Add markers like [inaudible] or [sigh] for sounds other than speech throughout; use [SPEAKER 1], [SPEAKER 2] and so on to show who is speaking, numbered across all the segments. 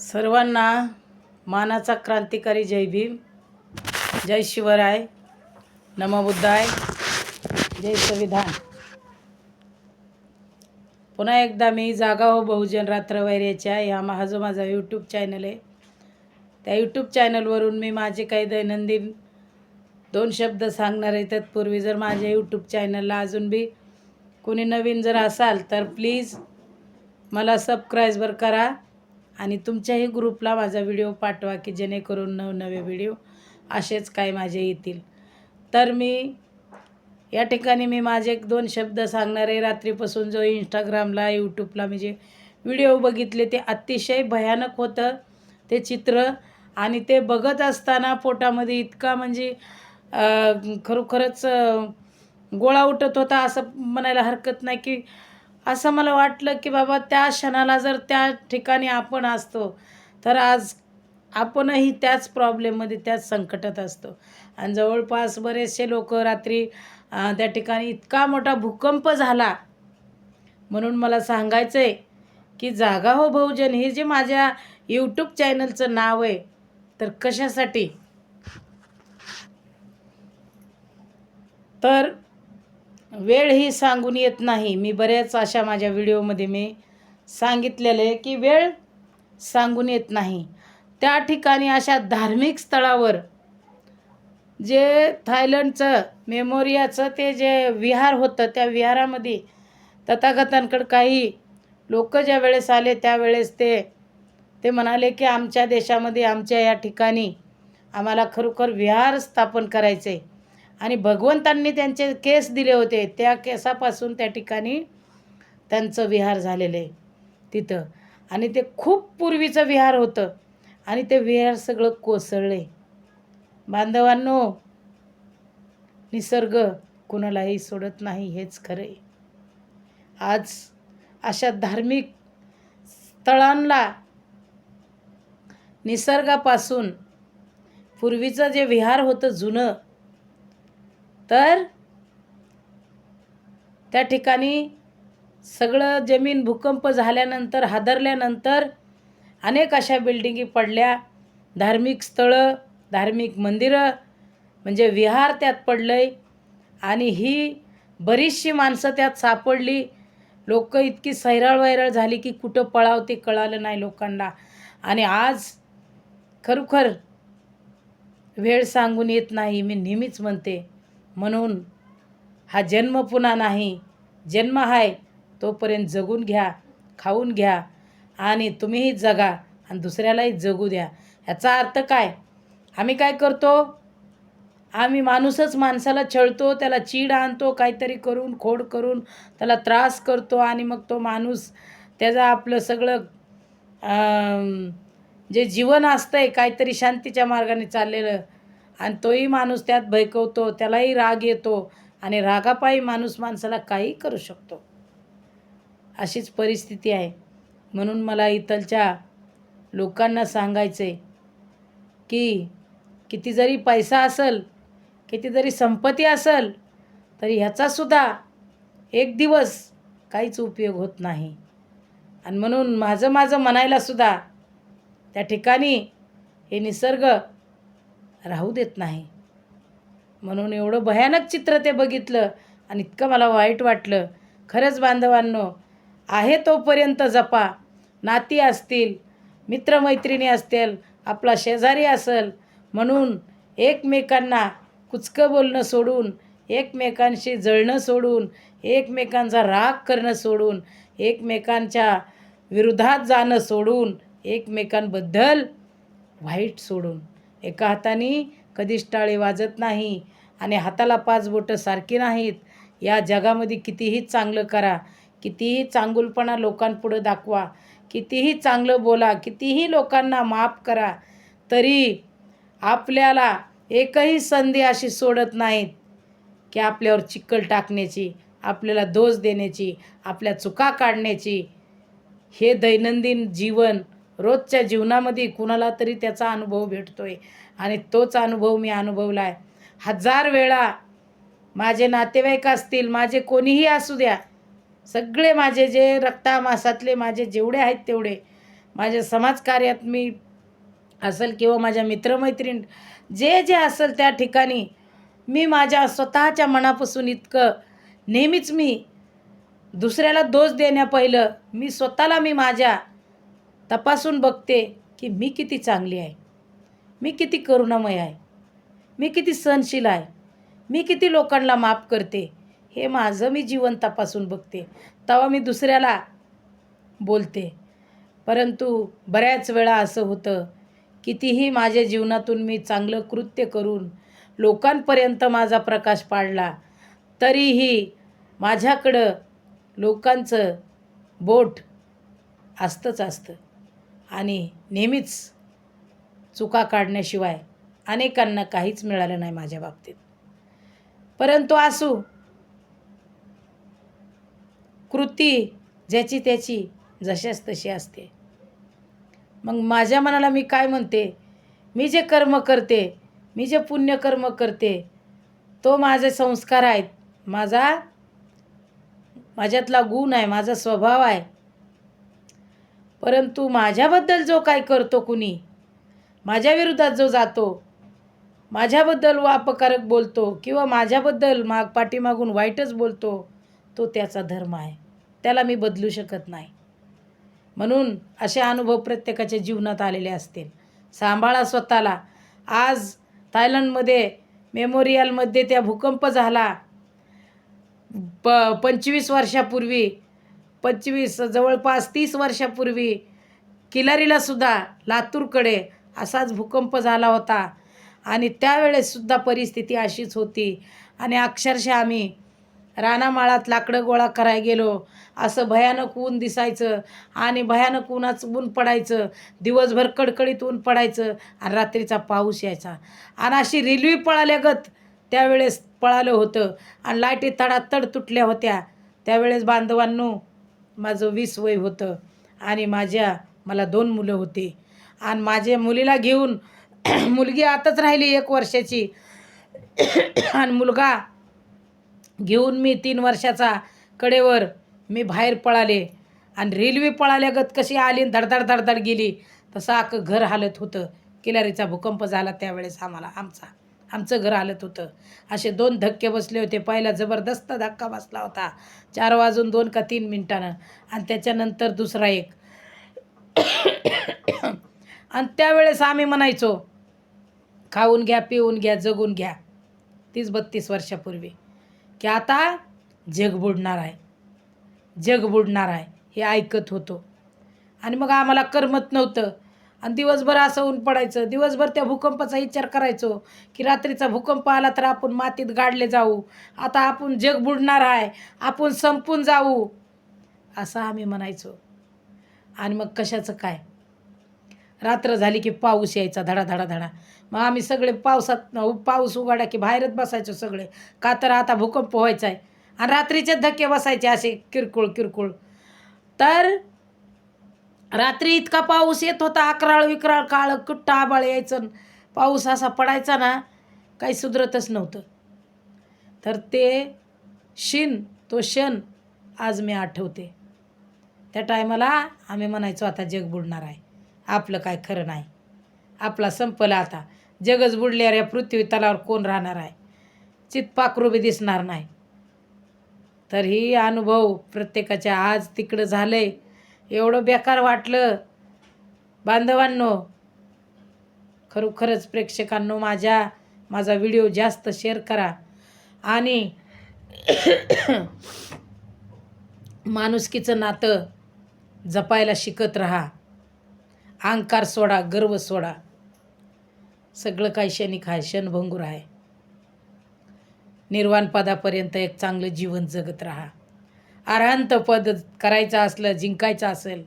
[SPEAKER 1] सर्वांना मानाचा क्रांतिकारी जय भीम. जय शिवराय. नमबुद्धाय जय संविधान. पुन्हा एकदा मी जागा हो बहुजन रात्रवैर्याच्या ह्या हा जो माझा यूट्यूब चॅनल आहे त्या यूट्यूब चॅनलवरून मी माझे काही दैनंदिन दोन शब्द सांगणार आहे. तत्पूर्वी जर माझ्या यूट्यूब चॅनलला अजून बी कोणी नवीन जर असाल तर प्लीज मला सबस्क्राईबर करा. आणि तुमच्याही ग्रुपला माझा व्हिडिओ पाठवा की जेणेकरून नवनवे व्हिडिओ असेच काय माझे येतील. तर मी या ठिकाणी मी माझे एक दोन शब्द सांगणार आहे रात्रीपासून जो इंस्टाग्रामला यूट्यूबला मी जे व्हिडिओ बघितले ते अतिशय भयानक होतं ते चित्र. आणि ते बघत असताना पोटामध्ये इतका म्हणजे खरोखरच गोळा उठत होता असं म्हणायला हरकत नाही की असं मला वाटलं की बाबा त्या क्षणाला जर त्या ठिकाणी आपण असतो तर आज आपणही त्याच प्रॉब्लेममध्ये त्याच संकटात असतो. आणि जवळपास बरेचसे लोक रात्री त्या ठिकाणी इतका मोठा भूकंप झाला. म्हणून मला सांगायचं आहे की जागा हो बहुजन हे जे माझ्या यूट्यूब चॅनलचं नाव आहे तर कशासाठी? तर वेळ ही सांगून येत नाही. मी बऱ्याच अशा माझ्या व्हिडिओमध्ये मी सांगितलेलं आहे की वेळ सांगून येत नाही. त्या ठिकाणी अशा धार्मिक स्थळावर जे थायलंडचं मेमोरियाचं ते जे विहार होतं त्या विहारामध्ये तथागतांकडे काही लोक ज्या वेळेस आले त्यावेळेस ते ते म्हणाले की आमच्या देशामध्ये आमच्या या ठिकाणी आम्हाला खरोखर विहार स्थापन करायचे आणि भगवंतांनी त्यांचे केस दिले होते त्या केसापासून त्या ठिकाणी त्यांचं विहार झालेलं आहे तिथं. आणि ते खूप पूर्वीचं विहार होतं. आणि ते विहार सगळं कोसळले. बांधवांनो निसर्ग कुणालाही सोडत नाही हेच खरं आहे. आज अशा धार्मिक स्थळांना निसर्गापासून पूर्वीचं जे विहार होतं जुनं तर त्या ठिकाणी सगळं जमीन भूकंप झाल्यानंतर हादरल्यानंतर अनेक अशा बिल्डिंगी पडल्या. धार्मिक स्थळं धार्मिक मंदिरं म्हणजे विहार त्यात पडलं आहे आणि ही बरीचशी माणसं त्यात सापडली. लोक इतकी सैराळ वैराळ झाली की कुठं पळाव ते कळालं नाही लोकांना. आणि आज खरोखर वेळ सांगून येत नाही मी नेहमीच म्हणते. म्हणून हा जन्म पुन्हा नाही. जन्म आहे तोपर्यंत जगून घ्या खाऊन घ्या आणि तुम्हीही जगा आणि दुसऱ्यालाही जगू द्या. ह्याचा अर्थ काय? आम्ही काय करतो? आम्ही माणूसच माणसाला छळतो त्याला चीड आणतो काहीतरी करून खोड करून त्याला त्रास करतो आणि मग तो माणूस त्याचं आपलं सगळं जे जीवन असतं आहे काहीतरी शांतीच्या मार्गाने चाललेलं आणि तोही माणूस त्यात भयकवतो त्यालाही राग येतो आणि रागापायी माणूस माणसाला काही करू शकतो. अशीच परिस्थिती आहे. म्हणून मला इथलच्या लोकांना सांगायचं आहे की किती जरी पैसा असेल किती जरी संपत्ती असेल तरी ह्याचासुद्धा एक दिवस काहीच उपयोग होत नाही. आणि म्हणून माझं माझं म्हणायलासुद्धा त्या ठिकाणी हे निसर्ग राहू देत नाही. म्हणून एवढं भयानक चित्र ते बघितलं आणि इतकं मला वाईट वाटलं. खरंच बांधवांनो आहे तोपर्यंत जपा. नाती असतील मित्रमैत्रिणी असतील आपला शेजारी असेल. म्हणून एकमेकांना कुचकं बोलणं सोडून एकमेकांशी जळणं सोडून एकमेकांचा राग करणं सोडून एकमेकांच्या विरोधात जाणं सोडून एकमेकांबद्दल वाईट सोडून. एका हाताने कधीच टाळे वाजत नाही आणि हाताला पाच बोटं सारखी नाहीत. या जगामध्ये कितीही चांगलं करा कितीही चांगुलपणा लोकांपुढं दाखवा कितीही चांगलं बोला कितीही लोकांना माफ करा तरी आपल्याला एकही संधी अशी सोडत नाहीत की आपल्यावर चिक्कल टाकण्याची आपल्याला दोष देण्याची आपल्या चुका काढण्याची. हे दैनंदिन जीवन रोजच्या जीवनामध्ये कुणाला तरी त्याचा अनुभव भेटतो आहे आणि तोच अनुभव मी अनुभवला आहे हजार वेळा माझे नातेवाईक असतील माझे कोणीही असू द्या सगळे माझे जे रक्तामासातले माझे जेवढे आहेत तेवढे माझ्या समाजकार्यात मी असेल किंवा माझ्या मित्रमैत्रीण जे जे असेल त्या ठिकाणी मी माझ्या स्वतःच्या मनापासून इतकं नेहमीच मी दुसऱ्याला दोष देण्या पहिलं मी स्वतःला मी माझ्या तपासून बघते की मी किती चांगली आहे. मी किती करुणामय आहे. मी किती सहनशील आहे. मी किती लोकांना माफ करते. हे माझं मी जीवन तपासून बघते. तेव्हा मी दुसऱ्याला बोलते. परंतु बऱ्याच वेळा असं होतं कितीही माझ्या जीवनातून मी चांगलं कृत्य करून लोकांपर्यंत माझा प्रकाश पाडला तरीही माझ्याकडं लोकांचं बोट असतंच असतं. आणि नेहमीच चुका काढण्याशिवाय अनेकांना काहीच मिळालं नाही माझ्या बाबतीत. परंतु असू कृती ज्याची त्याची जशाच तशी असते. मग माझ्या मनाला मी काय म्हणते? मी जे कर्म करते मी जे पुण्यकर्म करते तो माझे संस्कार आहेत. माझा माझ्यातला गुण आहे माझा स्वभाव आहे. परंतु माझ्याबद्दल जो काय करतो कुणी माझ्या जो जातो माझ्याबद्दल वापकारक बोलतो किंवा माझ्याबद्दल माग पाठीमागून वाईटच बोलतो तो त्याचा धर्म आहे. त्याला मी बदलू शकत नाही. म्हणून असे अनुभव प्रत्येकाच्या जीवनात आलेले असतील. सांभाळा स्वतःला. आज थायलंडमध्ये मेमोरियलमध्ये त्या भूकंप झाला. प पंचवीस वर्षापूर्वी पंचवीस जवळपास तीस वर्षापूर्वी किलारीलासुद्धा लातूरकडे असाच भूकंप झाला होता. आणि त्यावेळेससुद्धा परिस्थिती अशीच होती. आणि अक्षरशः आम्ही रानामाळात लाकडं गोळा करायला गेलो. असं भयानक ऊन दिसायचं आणि भयानक उन्हाचं ऊन पडायचं. दिवसभर कडकडीत ऊन पडायचं आणि रात्रीचा पाऊस यायचा. आणि अशी रेल्वे पळाल्यागत त्यावेळेस पळालं होतं. आणि लाईटी तडातड तुटल्या होत्या. त्यावेळेस बांधवांनो माझं वीस वय होतं आणि माझ्या मला दोन मुलं होती. आणि माझ्या मुलीला घेऊन [clears throat] मुलगी आताच राहिली एक वर्षाची. [clears throat] आणि मुलगा घेऊन मी तीन वर्षाचा कडेवर मी बाहेर पळाले. आणि रेल्वे पळाल्यागत कशी आली आणि धडधड धडधड गेली तसं अख्खं घर हालत होतं. किलारीचा भूकंप झाला त्यावेळेस आम्हाला आमचा. आमचं घर हालत होतं. असे दोन धक्के बसले होते. पहिला जबरदस्त धक्का बसला होता. चार वाजून दोन का तीन मिनटानं. आणि त्याच्यानंतर दुसरा एक. आणि त्यावेळेस आम्ही म्हणायचो खाऊन घ्या पिऊन घ्या जगून घ्या. तीस बत्तीस वर्षापूर्वी. की आता जग बुडणार आहे. जग बुडणार आहे. हे ऐकत होतो. आणि मग आम्हाला करमत नव्हतं. आणि दिवसभर असं ऊन पडायचं दिवसभर त्या भूकंपाचा विचार करायचो की रात्रीचा भूकंप आला तर आपण मातीत गाडले जाऊ. आता आपण जग बुडणार आहे आपण संपून जाऊ असं आम्ही म्हणायचो. आणि मग कशाचं काय? रात्र झाली की पाऊस यायचा धडा धडा धडा. मग आम्ही सगळे पावसात पाऊस उघाडा की बाहेरच बसायचो सगळे. का तर आता भूकंप व्हायचा आहे आणि रात्रीचे धक्के बसायचे असे किरकोळ किरकोळ. तर रात्री इतका पाऊस येत होता अकराळ विकराळ काळ कुट्टा आबाळ यायचं पाऊस असा पडायचा ना काही सुधरतच नव्हतं. तर ते शिन तो क्षण आज मी आठवते. त्या टायमाला आम्ही म्हणायचो आता जग बुडणार आहे. आपलं काय खरं नाही. आपला संपलं आता. जगच बुडल्यावर या पृथ्वी तलावर कोण राहणार आहे? चितपाकरूबी दिसणार नाही. तर ही अनुभव प्रत्येकाच्या आज तिकडं झालं. आहे एवढं बेकार वाटलं. बांधवांनो खरोखरच प्रेक्षकांनो माझ्या माझा व्हिडिओ जास्त शेअर करा. आणि [coughs] माणुसकीचं नातं जपायला शिकत राहा. अंकार सोडा गर्व सोडा. सगळं काही क्षणिक आहे क्षणभंगूर आहे. निर्वाणपदापर्यंत एक चांगलं जीवन जगत राहा. अरहंत पद करायचं असलं जिंकायचं असेल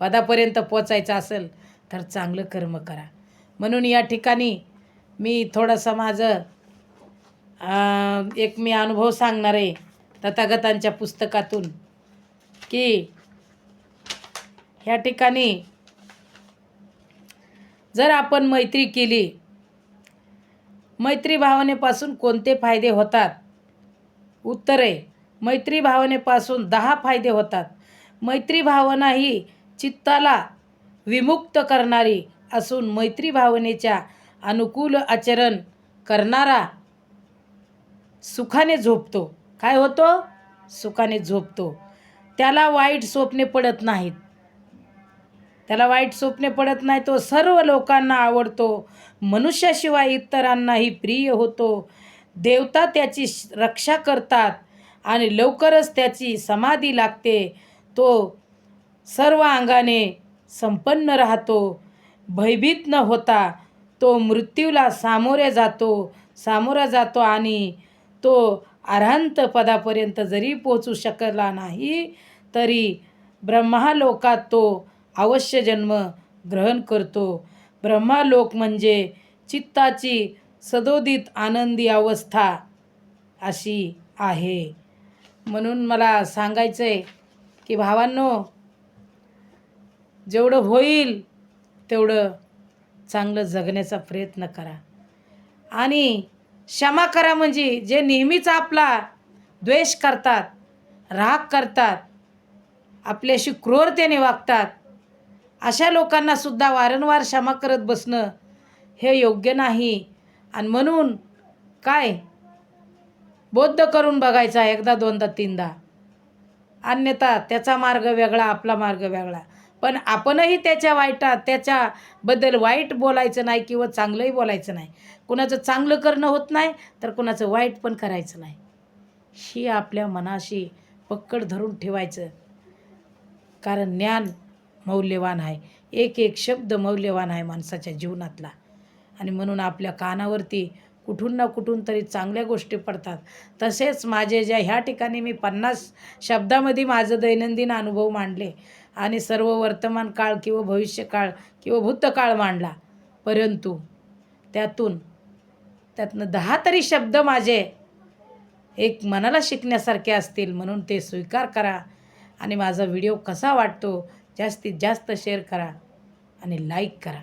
[SPEAKER 1] पदापर्यंत पोचायचं असेल तर चांगलं कर्म करा. म्हणून या ठिकाणी मी थोडंसं माझं एक मी अनुभव सांगणार आहे तथागतांच्या पुस्तकातून की ह्या ठिकाणी जर आपण मैत्री केली मैत्री भावनेपासून कोणते फायदे होतात? उत्तर आहे मैत्री भावनेपासून दहा फायदे होतात. मैत्री भावना ही चित्ताला विमुक्त करणारी असून मैत्री भावनेच्या अनुकूल आचरण करणारा सुखाने झोपतो. काय होतो? सुखाने झोपतो. त्याला वाईट स्वप्ने पडत नाहीत. त्याला वाईट स्वप्ने पडत नाही तो सर्व लोकांना आवडतो. मनुष्याशिवाय इतरांनाही प्रिय होतो. देवता त्याची श- रक्षा करतात. आणि लवकरच त्याची समाधी लागते. तो सर्व अंगाने संपन्न राहतो. भयभीत न होता तो मृत्यूला सामोरे जातो. सामोरा जातो आणि तो अर्हंत पदापर्यंत जरी पोचू शकला नाही तरी ब्रह्मालोकात तो अवश्य जन्म ग्रहण करतो. ब्रह्मालोक म्हणजे चित्ताची सदोदित आनंदी अवस्था अशी आहे. म्हणून मला सांगायचं आहे की भावांनो जेवढं होईल तेवढं चांगलं जगण्याचा प्रयत्न करा. आणि क्षमा करा म्हणजे जे नेहमीच आपला द्वेष करतात राग करतात आपल्याशी क्रूरतेने वागतात अशा लोकांना सुद्धा वारंवार क्षमा करत बसणं हे योग्य नाही. आणि म्हणून काय बौद्ध करून बघायचा एकदा दोनदा तीनदा. अन्यथा त्याचा मार्ग वेगळा आपला मार्ग वेगळा. पण आपणही त्याच्या वाईटात त्याच्याबद्दल वाईट बोलायचं नाही किंवा चांगलंही बोलायचं नाही. कुणाचं चांगलं करणं होत नाही तर कुणाचं वाईट पण करायचं नाही. ही आपल्या मनाशी पक्कड धरून ठेवायचं. कारण ज्ञान मौल्यवान आहे. एक एक शब्द मौल्यवान आहे माणसाच्या जीवनातला. आणि म्हणून आपल्या कानावरती कुठून ना कुठून तरी चांगल्या गोष्टी पडतात. तसेच माझे ज्या ह्या ठिकाणी मी पन्नास शब्दामध्ये माझं दैनंदिन अनुभव मांडले आणि सर्व वर्तमान काळ किंवा भविष्यकाळ किंवा भूतकाळ मांडला. परंतु त्यातून त्यातनं दहा तरी शब्द माझे एक मनाला शिकण्यासारखे असतील म्हणून ते स्वीकार करा आणि माझा व्हिडिओ कसा वाटतो जास्तीत जास्त शेअर करा आणि लाईक करा.